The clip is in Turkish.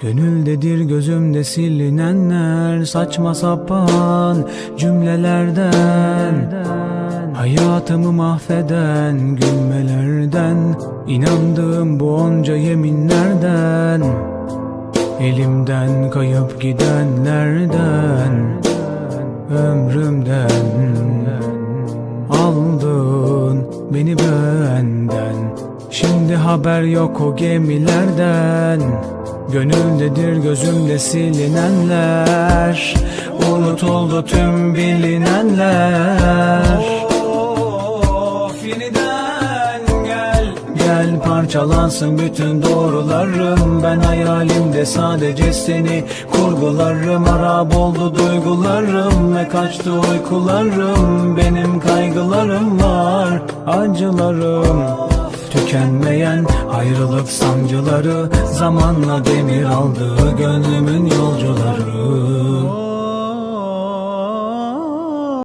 Gönüldedir gözümde silinenler Saçma sapan cümlelerden. Hayatımı mahveden gülmelerden inandığım bu onca yeminlerden. Elimden kayıp gidenlerden Ömrümden benden Şimdi haber yok o gemilerden. Gönüldedir gözümde silinenler. Unutuldu tüm bilinenler gel parçalansın bütün doğrularım. Ben hayalimde sadece seni kurgularım. Harap oldu duygularım ve kaçtı uykularım. Benim kaygılarım var acılarım. Tükenmeyen ayrılık sancıları Zamanla demir aldı gönlümün yolcuları